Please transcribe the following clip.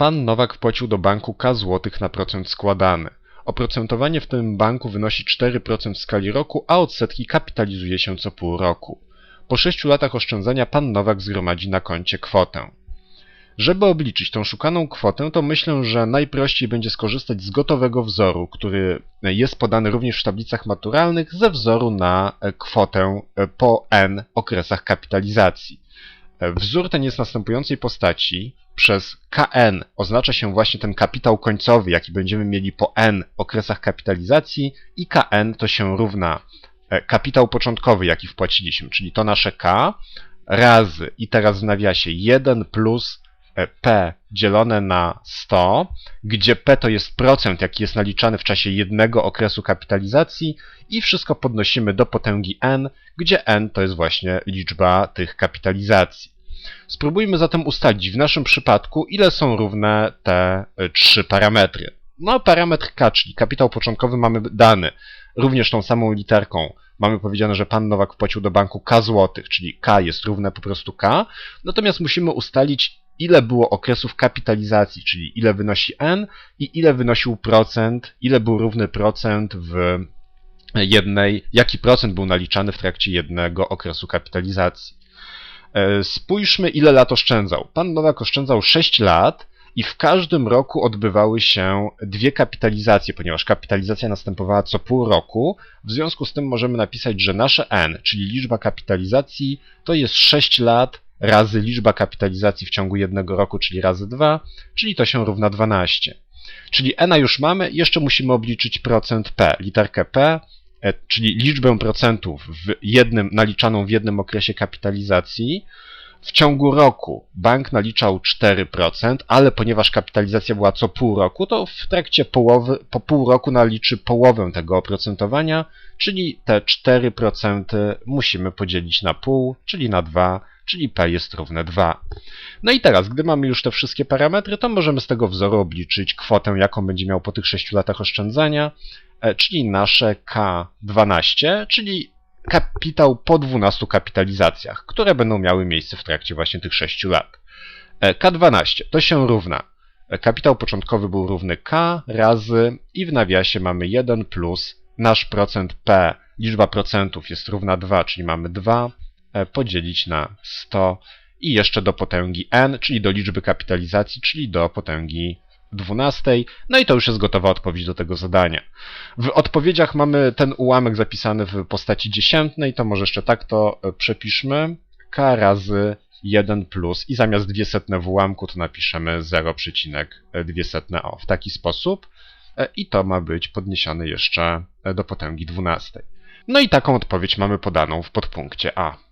Pan Nowak wpłacił do banku K złotych na procent składany. Oprocentowanie w tym banku wynosi 4% w skali roku, a odsetki kapitalizuje się co pół roku. Po 6 latach oszczędzania pan Nowak zgromadzi na koncie kwotę. Żeby obliczyć tą szukaną kwotę, to myślę, że najprościej będzie skorzystać z gotowego wzoru, który jest podany również w tablicach maturalnych ze wzoru na kwotę po n okresach kapitalizacji. Wzór ten jest następującej postaci. Przez Kn oznacza się właśnie ten kapitał końcowy, jaki będziemy mieli po n okresach kapitalizacji i Kn to się równa e, kapitał początkowy, jaki wpłaciliśmy, czyli to nasze K razy i teraz w nawiasie 1 plus P dzielone na 100, gdzie P to jest procent, jaki jest naliczany w czasie jednego okresu kapitalizacji i wszystko podnosimy do potęgi n, gdzie n to jest właśnie liczba tych kapitalizacji. Spróbujmy zatem ustalić w naszym przypadku, ile są równe te y, trzy parametry. No, parametr K, czyli kapitał początkowy mamy dany, również tą samą literką. Mamy powiedziane, że pan Nowak wpłacił do banku K złotych, czyli K jest równe po prostu K. Natomiast musimy ustalić, ile było okresów kapitalizacji, czyli ile wynosi N i ile wynosił procent, ile był równy procent w jednej, jaki procent był naliczany w trakcie jednego okresu kapitalizacji. E, Spójrzmy, ile lat oszczędzał. Pan Nowak oszczędzał 6 lat i w każdym roku odbywały się dwie kapitalizacje, ponieważ kapitalizacja następowała co pół roku. W związku z tym możemy napisać, że nasze n, czyli liczba kapitalizacji, to jest 6 lat razy liczba kapitalizacji w ciągu jednego roku, czyli razy 2, czyli to się równa 12. Czyli n już mamy, jeszcze musimy obliczyć procent p, literkę p, e, czyli liczbę procentów w jednym, naliczaną w jednym okresie kapitalizacji. W ciągu roku bank naliczał 4%, ale ponieważ kapitalizacja była co pół roku, to w trakcie połowy, po pół roku naliczy połowę tego oprocentowania, czyli te 4% musimy podzielić na pół, czyli na 2, czyli P jest równe 2. No i teraz, gdy mamy już te wszystkie parametry, to możemy z tego wzoru obliczyć kwotę, jaką będzie miał po tych 6 latach oszczędzania, e, czyli nasze K12, czyli kapitał po 12 kapitalizacjach, które będą miały miejsce w trakcie właśnie tych 6 lat. E, K12 to się równa. e, Kapitał początkowy był równy K razy i w nawiasie mamy 1 plus nasz procent P, liczba procentów jest równa 2, czyli mamy 2 e, podzielić na 100 i jeszcze do potęgi n, czyli do liczby kapitalizacji, czyli do potęgi 12. No i to już jest gotowa odpowiedź do tego zadania. W odpowiedziach mamy ten ułamek zapisany w postaci dziesiętnej, to może jeszcze tak to e, przepiszmy. k razy 1 plus i zamiast 200 w ułamku to napiszemy 0,2 o w taki sposób. E, I to ma być podniesione jeszcze e, do potęgi 12. No i taką odpowiedź mamy podaną w podpunkcie A.